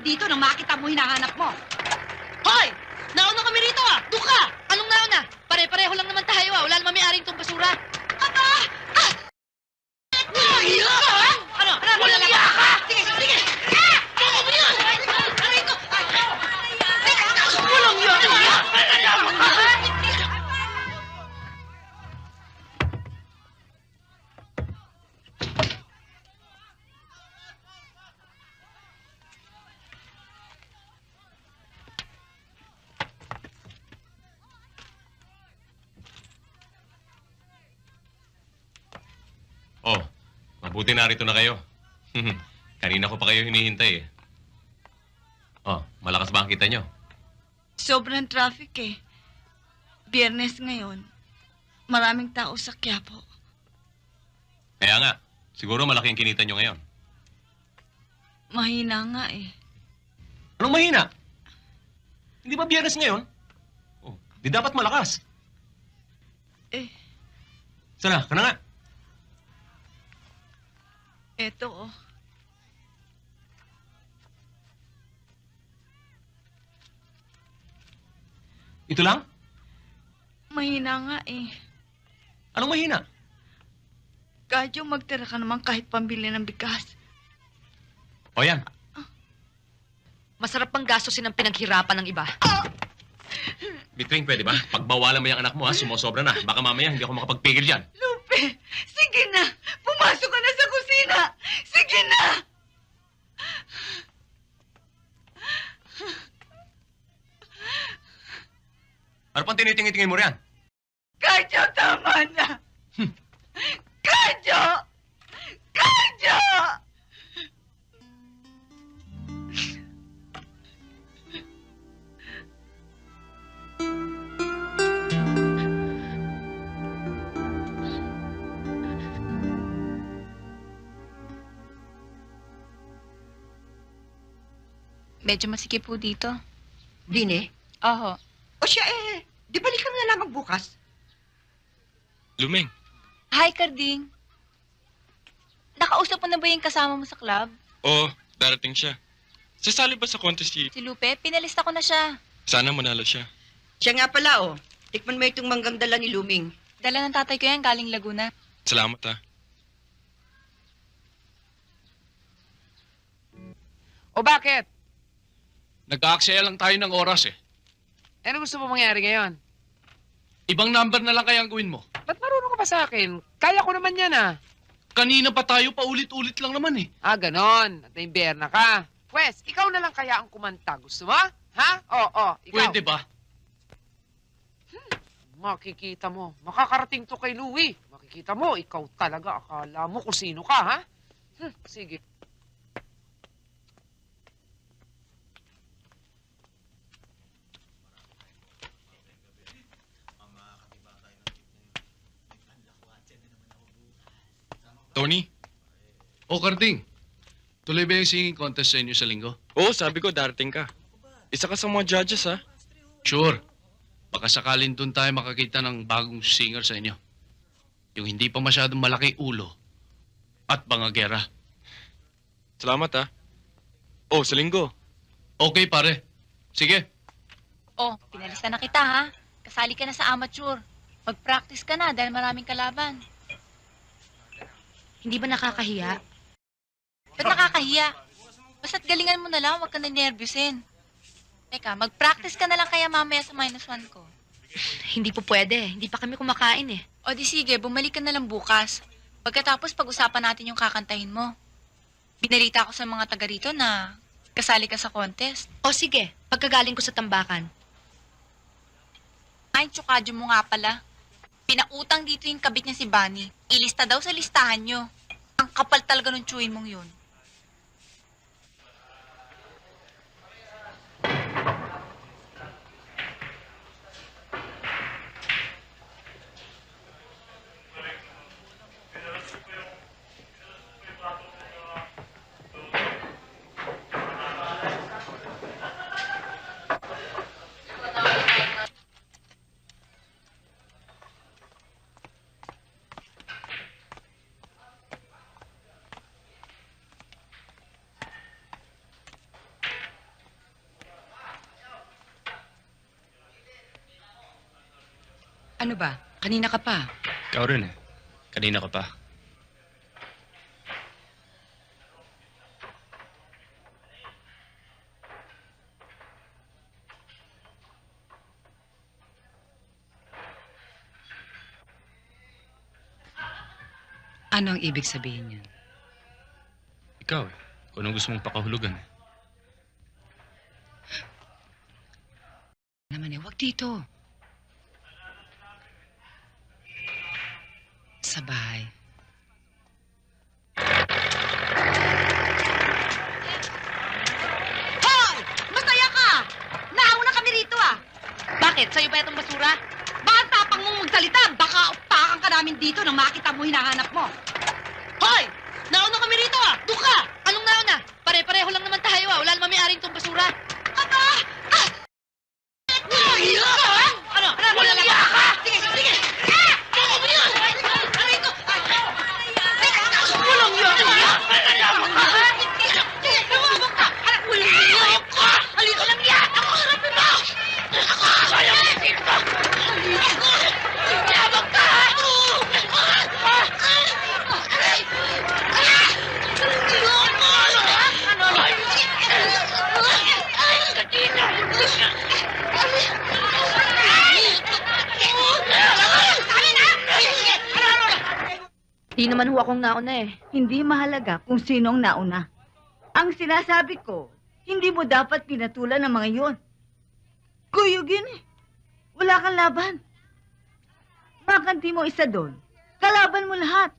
dito nang makita mo hinahanap mo. Mabuti narito na kayo. Kanina ko pa kayo hinihintay eh. Oh, malakas ba ang kita nyo? Sobrang traffic eh. Biyernes ngayon. Maraming tao sa Quiapo. Kaya nga, siguro malaking kinita nyo ngayon. Mahina nga eh. Anong mahina? Hindi ba biyernes ngayon? Oh, di dapat malakas. Eh, Sana, ka na nga. Eto oh. Ito lang? Mahina nga eh. Anong mahina? Kadyo magtira ka naman kahit pambili ng bigas. O yan, Masarap pang gastusin ang pinaghirapan ng iba. Bitring, pwede ba? Pagbawalan mo yung anak mo ha, sumusobra na. Baka mamaya hindi ako makapagpigil dyan. Lupe, sige na. Pumasok ka na sa kusina. Sige na. Ano pang tinitingin-tingin mo riyan? Kadyo, tama na. Kadyo! Kadyo! Medyo masikip po dito. Dine? Oho. O siya eh, di balikan na lamang bukas. Lumeng, Hi, Karding. Nakausap mo na ba yung kasama mo sa club? oo, darating siya. Sasali ba sa contest si... Si Lupe, pinalista ko na siya. Sana manalo siya. Siya nga pala oh. Tikman mo itong manggang dala ni Luming. Dala ng tatay ko yan galing Laguna. Salamat ah. O bakit? Nag-aaksaya lang tayo ng oras eh. Ano gusto mo mangyari ngayon? Ibang number na lang kaya ang gawin mo. Ba't marunong ka pa sa akin? Kaya ko naman yan ah. Kanina pa tayo paulit-ulit lang naman eh. Ah, ganon. At na ka. Pwes, ikaw na lang kaya ang kumanta. Gusto mo? Ha? Oo, oo. Ikaw. Pwede ba? Makikita mo. Makakarating to kay Louie. Makikita mo, ikaw talaga. Akala mo kung sino ka, ha? Hmm, sige. Tony? O Karding, tuloy ba yung singing contest sa inyo sa linggo? Oo, sabi ko darating ka. Isa ka sa mga judges ah. Sure. Baka sakalin doon tayo makakita ng bagong singer sa inyo. Yung hindi pa masyadong malaki ulo at bangagera. Salamat ah. Oh, sa linggo. Okay pare. Sige. Oh, pinalista na kita ha. Kasali ka na sa amateur. Mag-practice ka na dahil maraming kalaban. Hindi ba nakakahiya? Ba't nakakahiya? Basta't galingan mo na lang, huwag ka na nervyusin. Teka, mag-practice ka na lang kaya mamaya sa minus one ko. Hindi po pwede. Hindi pa kami kumakain eh. O di sige, bumalik ka na lang bukas. Pagkatapos pag-usapan natin yung kakantahin mo. Binalita ko sa mga taga rito na kasali ka sa contest. O sige, pagkagaling ko sa tambakan. Ay, tsukadyo mo nga pala. Pinautang dito yung kabit niya si Bunny. Ilista daw sa listahan nyo. Ang kapal talaga ng chewin mong yun. Ano ba? Kanina ka pa. Ikaw rin eh. Kanina ka pa. Ano ang ibig sabihin yun? Ikaw eh. Kung anong gusto mong pakahulugan eh. Naman eh, wag dito. Sa bahay. Hoy! Masaya ka! Nauna kami rito ah! Bakit? Sa'yo ba itong basura? Bakit tapang mong magsalita? Baka upakan ka namin dito nang makita mo hinahanap mo. Hoy! Nauna kami rito ah! Doon ka! Anong nauna? Pare-pareho lang naman tayo ah. Wala naman may aring itong basura. Aba! Ah! Naman ho akong nauna eh. Hindi mahalaga kung sinong nauna. Ang sinasabi ko, hindi mo dapat pinatulan ng mga yon. Kuyugin eh. Wala kang laban. Makanti mo isa doon. Kalaban mo lahat.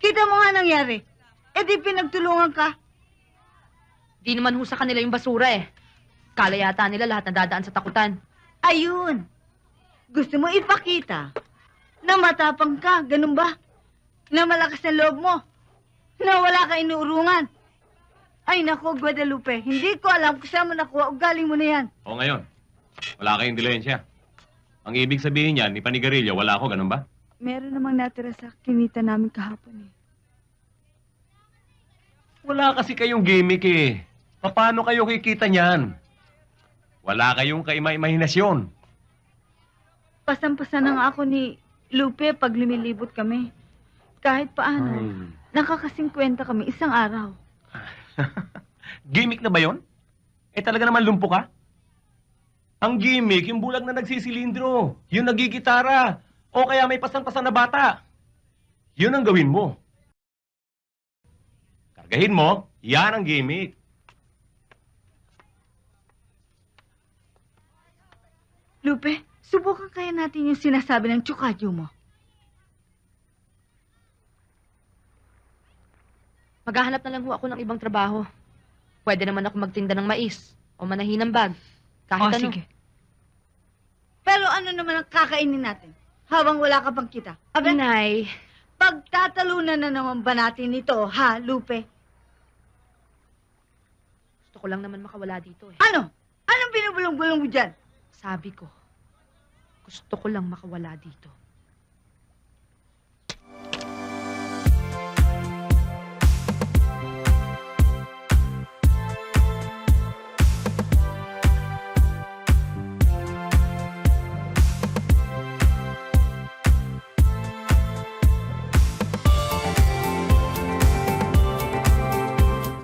Kita mo nga nangyari. E di pinagtulungan ka. Di naman ho sa kanila yung basura eh. Kala yata nila lahat nadadaan sa takutan. Ayun. Gusto mo ipakita na matapang ka, ganun ba? Na malakas ang loob mo. Na wala ka inuurungan. Ay nako, Guadalupe, hindi ko alam kung saan mo nakuha o galing mo na yan. O ngayon, wala kayong dilensya. Ang ibig sabihin niyan, ni Panigarillo, wala ako, ganun ba? Meron namang natira sa kinita namin kahapon eh. Wala kasi kayong gimmick eh. Paano kayo kikita niyan? Wala kayong kaima-imahinasyon. Pasampasan na nga ako ni Lupe pag lumilibot kami. Kahit paano, Hmm. nakakasingkwenta kami isang araw. gimmick na ba yon? Eh talaga naman lumpo ka? Ang gimmick, yung bulag na nagsisilindro. Yung nagigitara. O kaya may pasan-pasan na bata. Yun ang gawin mo. Kargahin mo, yan ang gimmick. Lupe, subukan kaya natin yung sinasabi ng tsukadyo mo. Maghahanap na lang ho ako ng ibang trabaho. Pwede naman ako magtinda ng mais o manahin ng bag. Kahit ano. Pero ano naman ang kakainin natin? Habang wala ka pang kita. Aba, Inay, pagtatalunan na naman ba natin ito, ha, Lupe? gusto ko lang naman makawala dito eh. Ano? Anong binubulong-bulong mo dyan? Sabi ko, gusto ko lang makawala dito.